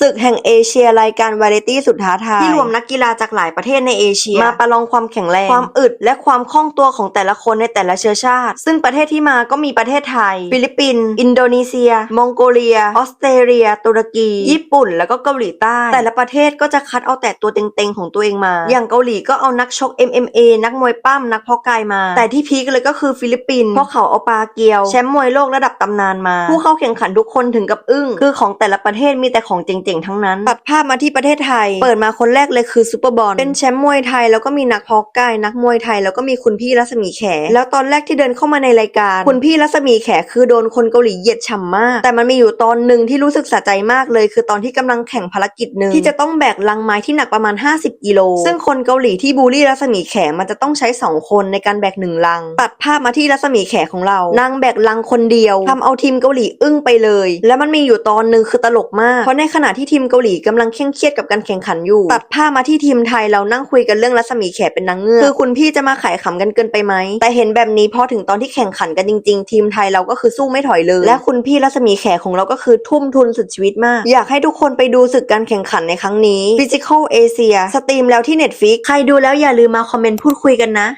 ศึกแห่งเอเชียรายการวาไรตี้สุดท้าทายที่รวมนักกีฬาจากหลายประเทศในเอเชีย มาประลองความแข็งแรง ความอึดและความคล่องตัวของแต่ละคนในแต่ละเชื้อชาติ ซึ่งประเทศที่มาก็มีประเทศไทย ฟิลิปปินส์อินโดนีเซีย มองโกเลีย ออสเตรเลีย ตุรกี ญี่ปุ่น แล้วก็เกาหลีใต้ แต่ละประเทศก็จะคัดเอาแต่ตัวเต็งๆของตัวเองมา อย่างเกาหลีก็เอานักชก MMA นักมวยปั้มนักเพาะกายมา แต่ที่พีคเลยก็คือฟิลิปปินส์เพราะเขาเอาปาเกียวแชมป์มวยโลกระดับตำนานมา ผู้เข้าแข่งขันทุกคนถึงกับอึ้งคือของแต่ละประเทศมีแต่ของเจ๋งๆ ทั้งนั้น ตัดภาพมาที่ประเทศไทย เปิดมาคนแรกเลยคือซูเปอร์บอลเป็นแชมป์มวยไทย แล้วก็มีนักพาะกายนักมวยไทย แล้วก็มีคุณพี่รัศมีแข แล้วตอนแรกที่เดินเข้ามาในรายการ คุณพี่รัศมีแขคือโดนคนเกาหลีเหยียดฉ่ำมาก แต่มันมีอยู่ตอนหนึ่งที่รู้สึกสะใจมากเลย คือตอนที่กำลังแข่งภารกิจหนึ่งที่จะต้องแบกลังไม้ที่หนักประมาณ 50กิโลซึ่งคนเกาหลีที่บูลลี่รัศมีแขมันจะต้องใช้สองคนในการแบกหนึ่งลัง ตัดภาพมาที่รัศมีแขของเรา นางแบกลังคนเดียวทำเอาทีมเกาหลีอึ้งไปเลย แล้วมันมีอยู่ตอนหนึ่งคือตลกมาก เพราะในขณะที่ทีมเกาหลีกำลังเคร่งเครียดกับการแข่งขันอยู่ ตัดภามาที่ทีมไทยเรานั่งคุยกันเรื่องรัศมีแขเป็นนางเงือกคือคุณพี่จะมาขายขำกันเกินไปไหม แต่เห็นแบบนี้พอถึงตอนที่แข่งขันกันจริง ๆ ทีมไทยเราก็คือสู้ไม่ถอยเลย และคุณพี่รัศมีแขของเราก็คือทุ่มทุนสุดชีวิตมาก อยากให้ทุกคนไปดูศึกการแข่งขันในครั้งนี้ Physical Asia สตรีมแล้วที่ Netflix ใครดูแล้วอย่าลืมมาคอมเมนต์พูดคุยกันนะ